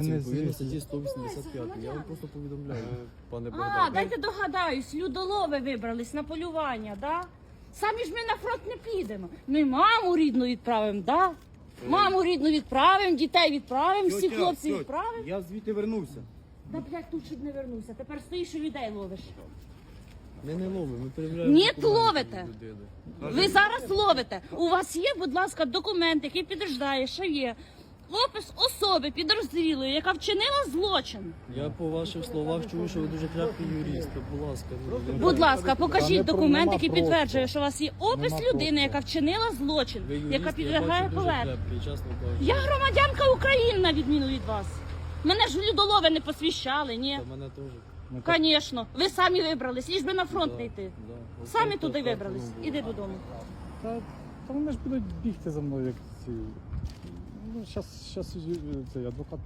Відповідно статті 185. Я вам просто повідомляю, пане А, дайте догадаюсь, людолови вибрались на полювання, да? Самі ж ми на фронт не підемо. Ми маму рідну відправимо, да? Маму рідну відправимо, дітей відправимо, всі Тьотя, хлопців тьотя, відправимо. Я звідти вернувся. Да, блядь, тут чуть не вернувся. Тепер стоїш і людей ловиш. Ми не ловимо, ми перевіряємо. Ні, документи ловите. людини. Ви зараз ловите. У вас є, будь ласка, документ, який підтверждає, що є опис особи підрозділої, яка вчинила злочин. Я по ваших словах чую, що ви дуже крепкий юрист. Будь ласка, ну, Будь ласка, покажіть документ, який підтверджує, що у вас є опис Нема людини, яка вчинила злочин, ви юрист, яка я підлягає бачу, дуже поверненню. крепкий, чесно кажучи. Я громадянка України, на відміну від вас. Мене ж в людолови не посвящали, ні. Та мене теж. Ну, так, Звісно, ви самі вибрались, ліж би на фронт не йти. да. Самі так, туди так, вибрались. ну, Іди додому. Та, та вони ж будуть бігти за мною, як ці. Сейчас, щас е, адвокат